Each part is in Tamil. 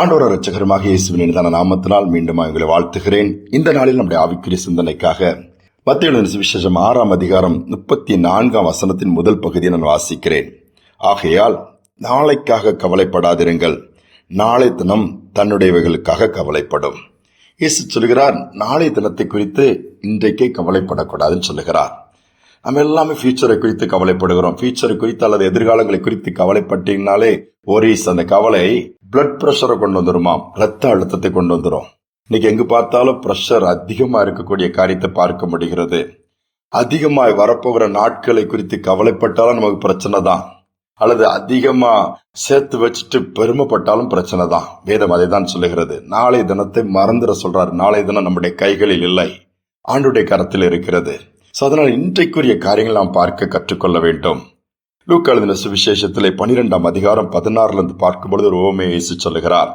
ஆண்டோர ரட்சகரமாக இயேசுவின் தான நாமத்தினால் மீண்டும் உங்களை வாழ்த்துகிறேன். இந்த நாளில் நம்முடைய ஆவிக்குரிய சிந்தனைக்காக மத்திய விசேஷம் ஆறாம் அதிகாரம் முப்பத்தி நான்காம் வசனத்தின் முதல் பகுதியை நான் வாசிக்கிறேன். ஆகையால் நாளைக்காக கவலைப்படாதிருங்கள். நாளை தினம் தன்னுடையவைகளுக்காக கவலைப்படும். இயேசு சொல்கிறார் நாளை தினத்தை குறித்து இன்றைக்கே கவலைப்படக்கூடாதுன்னு சொல்லுகிறார். நம்ம எல்லாமே ஃபியூச்சரை குறித்து கவலைப்படுகிறோம். ஃபியூச்சரை குறித்து அல்லது எதிர்காலங்களை குறித்து கவலைப்பட்டீங்கனாலே ஒரீஸ் அந்த கவலை பிளட் ப்ரெஷரை கொண்டு வந்துருமாம். ரத்த அழுத்தத்தை கொண்டு வந்துடும் இன்னைக்கு எங்கு பார்த்தாலும் ப்ரெஷர் அதிகமாக இருக்கக்கூடிய காரியத்தை பார்க்க முடிகிறது. அதிகமாய் வரப்போகிற நாட்களை குறித்து கவலைப்பட்டாலும் நமக்கு பிரச்சனை தான். அல்லது அதிகமா சேர்த்து வச்சுட்டு பெருமைப்பட்டாலும் பிரச்சனை தான். வேதம் அதை தான் சொல்லுகிறது. நாளை தினத்தை மறந்துட சொல்றாரு. நாளை தினம் நம்முடைய கைகளில் இல்லை. ஆண்டுடைய கரத்தில் இருக்கிறது. ஸோ அதனால் இன்றைக்குரிய காரியங்கள் நாம் பார்க்க கற்றுக்கொள்ள வேண்டும். லூக் சுவிசேஷத்திலே பனிரெண்டாம் அதிகாரம் பதினாறுல இருந்து பார்க்கும் பொழுது ஒரு இயேசு சொல்லுகிறார்.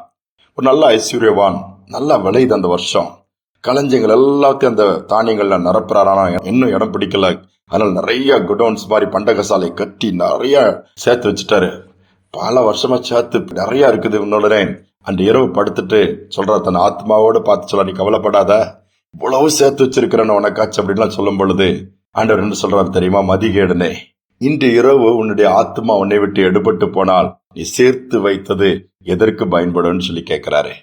ஒரு நல்ல ஐஸ்வர்யவான் நல்லா விளையுது அந்த வருஷம். களஞ்சியங்கள் எல்லாத்தையும் அந்த தானியங்கள்ல நிரப்புறாரு. ஆனால் இன்னும் இடம் பிடிக்கல. அதனால நிறைய குடோன்ஸ் மாதிரி பண்டகசாலை கட்டி நிறைய சேர்த்து வச்சுட்டாரு. பல வருஷமா சேர்த்து நிறைய இருக்குது உன்னோடனே. அந்த இரவு படுத்துட்டு சொல்ற தன் ஆத்மாவோட பார்த்து சொல்ல நீ கவலைப்படாத. இவ்வளவு சேர்த்து வச்சிருக்கிறேன் உனக்காச்சு அப்படின்லாம் சொல்லும் பொழுது ஆண்டவர் என்ன சொல்றாரு தெரியுமா? மதிகேடனே இன்று இரவு உன்னுடைய ஆத்மா உன்னை விட்டு எடுபட்டு போனால் நீ சேர்த்து வைத்தது எதற்கு பயன்படும்னு சொல்லி கேட்கிறாரு.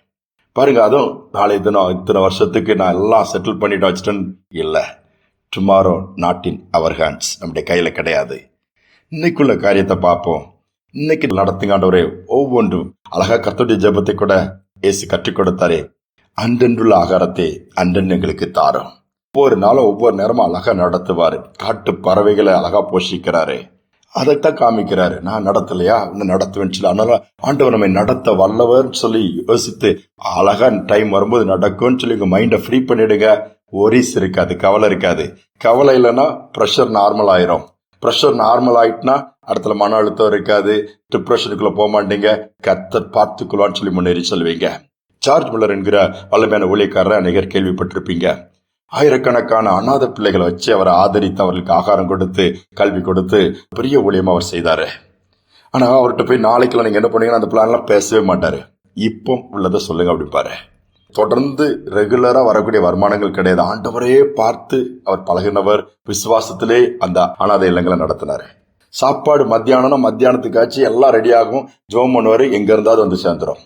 பாருங்க அதுவும் நாளை தினம் இத்தனை வருஷத்துக்கு நான் எல்லாம் செட்டில் பண்ணிட்டு வச்சிட்டேன் இல்லை. Tomorrow not in our hands நம்முடைய கையில் கிடையாது. இன்னைக்குள்ள காரியத்தை பார்ப்போம். இன்னைக்கு நடத்துங்காண்டவரே ஒவ்வொன்றும் அழகா கத்துடைய ஜெபத்தை கூட ஏசு கற்றுக் கொடுத்தாரே. அன்றென்றுள்ள ஆகாரத்தை அன்றென்று எங்களுக்கு தாரும். ஒவ்வொரு நாளும் ஒவ்வொரு நேரமும் அழகா நடத்துவாரு. காட்டு பறவைகளை அழகா போஷிக்கிறாரு. அதைத்தான் காமிக்கிறாரு. நான் நடத்தலையா? இன்னும் நடத்துவேன்னு சொல்லி. அதனால ஆண்டவர் நம்மை நடத்த வல்லவர்னு சொல்லி யோசித்து அழகா டைம் வரும்போது நடக்கும்னு சொல்லி உங்க மைண்டை ஃப்ரீ பண்ணிடுங்க. ஒரிஸ் இருக்காது கவலை இருக்காது. கவலை இல்லைன்னா ப்ரெஷர் நார்மல் ஆயிரும். ப்ரெஷர் நார்மல் ஆயிட்டுனா அடுத்த மன அழுத்தம் இருக்காது. டிப்ரெஷனுக்குள்ள போக மாட்டீங்க. கத்த பார்த்துக்கலான்னு சொல்லி முன்னேறி சொல்லுவீங்க சார்ஜ் முல்லர் என்கிற வல்லமையான ஊழியக்காரரை அநேகர் கேள்விப்பட்டிருப்பீங்க. ஆயிரக்கணக்கான அநாத பிள்ளைகளை வச்சு அவரை ஆதரித்து அவர்களுக்கு ஆகாரம் கொடுத்து கல்வி கொடுத்து பெரிய ஊழியம் அவர் செய்தாரு. ஆனா அவர்கிட்ட போய் நாளைக்கெல்லாம் நீங்க என்ன பண்ணீங்கன்னா அந்த பிளான்லாம் பேசவே மாட்டாரு. இப்போ உள்ளதை சொல்லுங்க அப்படிப்பாரு தொடர்ந்து ரெகுலரா வரக்கூடிய வருமானங்கள் கிடையாது. ஆண்டவரையே பார்த்து அவர் பழகினவர் விசுவாசத்திலே அந்த அனாதை இல்லங்களை நடத்தினாரு. சாப்பாடு மத்தியானம் மத்தியானத்துக்காச்சு எல்லாம் ரெடியாகும் ஜோம் பண்ணுவாரு. எங்க இருந்தாவது வந்து சேர்ந்துரும்.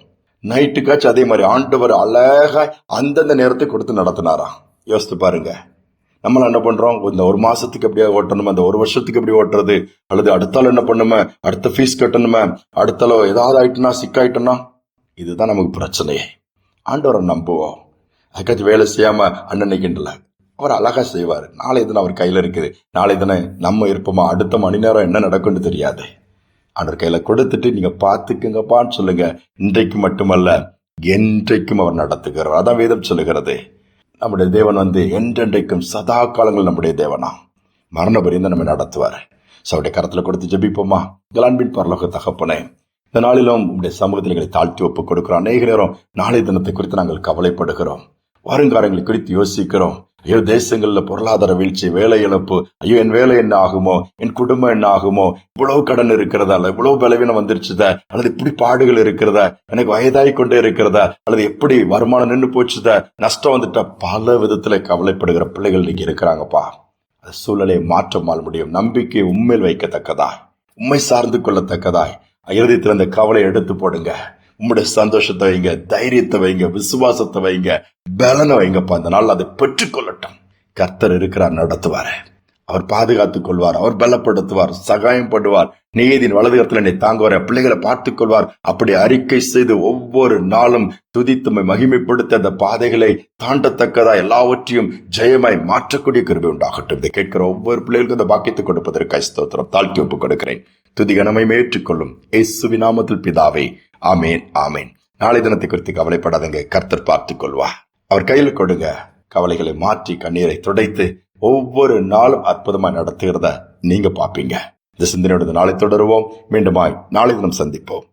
நைட்டுக்காச்சும் அதே மாதிரி ஆண்டவர் அழகா அந்தந்த நேரத்தை கொடுத்து நடத்தினாராம். யோசித்து பாருங்க. நம்மள என்ன பண்றோம்? இந்த ஒரு மாசத்துக்கு எப்படியா ஓட்டணுமா? இந்த ஒரு வருஷத்துக்கு எப்படி ஓட்டுறது? அல்லது அடுத்தாலும் என்ன பண்ணுமே? அடுத்த ஃபீஸ் கட்டணுமே? அடுத்தால ஏதாவது ஆயிட்டுனா சிக்காயிட்டோம்னா இதுதான் நமக்கு பிரச்சனையே. ஆண்டவரை நம்புவோம். அதுக்காச்சும் வேலை செய்யாம அன்னன்னைக்குன்றல அவர் அழகா செய்வார். நாளை தினம் அவர் கையில இருக்குது. நாளை தினம் நம்ம இருப்போமா? அடுத்த மணி நேரம் என்ன நடக்கும்னு தெரியாது. அவர் கையில கொடுத்துட்டு நீங்க பாத்துக்குங்கப்பான்னு சொல்லுங்க. இன்றைக்கு மட்டுமல்ல என்றைக்கும் அவர் நடத்துகிறார். அதான் வேதம் சொல்லுகிறது. நம்முடைய தேவன் வந்து என்றென்றைக்கும் சதா காலங்கள் நம்முடைய தேவனா? மரண பரியந்த நம்ம நடத்துவார். ஸோ அவருடைய கரத்துல கொடுத்து ஜபிப்போமா? கலான்பின் பரலோக தகப்பனே இந்த நாளிலும் உங்களுடைய சமூகத்தில் எங்களை தாழ்த்தி ஒப்பு கொடுக்கிறோம் அநேக நேரம் நாளை தினத்தை குறித்து நாங்கள் கவலைப்படுகிறோம். வருங்காரங்களை குறித்து யோசிக்கிறோம். ஐயோ தேசங்கள்ல பொருளாதார வீழ்ச்சி வேலை இழப்பு. ஐயோ என் வேலை என்ன ஆகுமோ? என் குடும்பம் என்ன ஆகுமோ? இவ்வளவு கடன் இருக்கிறதா? இல்லை இவ்வளவு பலவீனம் வந்துருச்சுதா? அல்லது இப்படி பாடுகள் இருக்கிறதா? எனக்கு வயதாகி கொண்டே இருக்கிறதா? அல்லது எப்படி வருமானம் நின்று போச்சுதா? நஷ்டம் வந்துட்டா? பல விதத்துல கவலைப்படுகிற பிள்ளைகள் இன்னைக்கு இருக்கிறாங்கப்பா. அது சூழலை மாற்றமால் முடியும். நம்பிக்கை உண்மையில் வைக்கத்தக்கதா? உண்மை சார்ந்து கொள்ளத்தக்கதாய் இறுதியத்தில் அந்த கவலை எடுத்து போடுங்க. உம்முடைய சந்தோஷத்தை வைங்க தைரியத்தை வைங்க விசுவாசத்தை வைங்க பலனை வைங்கப்பா. அந்த நாள் அதை பெற்றுக்கொள்ளட்டும். கர்த்தர் இருக்கிறார் நடத்துவார். அவர் பாதுகாத்துக் கொள்வார் அவர் பலப்படுத்துவார் சகாயம் பண்ணுவார். நீதியின் வலதுகரத்தில் என்னை தாங்குவார் பிள்ளைகளை பார்த்துக் கொள்வார். அப்படி அறிக்கை செய்து ஒவ்வொரு நாளும் துதித்துமை மகிமைப்படுத்த அந்த பாதைகளை தாண்டத்தக்கதா எல்லாவற்றையும் ஜெயமாய் மாற்றக்கூடிய கருவி உண்டாகட்டும். இதை கேட்கிற ஒவ்வொரு பிள்ளைகளுக்கும் அந்த பாக்கியத்தை கொடுப்பதற்கு ஸ்தோத்திரம். தாழ்த்தி ஒப்புக் கொடுக்கிறேன். துதி கனமை ஏற்றுக்கொள்ளும் இயேசுவின் நாமத்தில் பிதாவே. ஆமேன் ஆமேன். நாளை தினத்தை குறித்து கவலைப்படாதங்க. கர்த்தர் பார்த்துக் கொள்வா அவர் கையில் கொடுங்க. கவலைகளை மாற்றி கண்ணீரை துடைத்து ஒவ்வொரு நாளும் அற்புதமாய் நடத்துகிறத நீங்க பாப்பீங்க இந்த சிந்தனையோட நாளை தொடருவோம். மீண்டுமாய் நாளை தினம் சந்திப்போம்.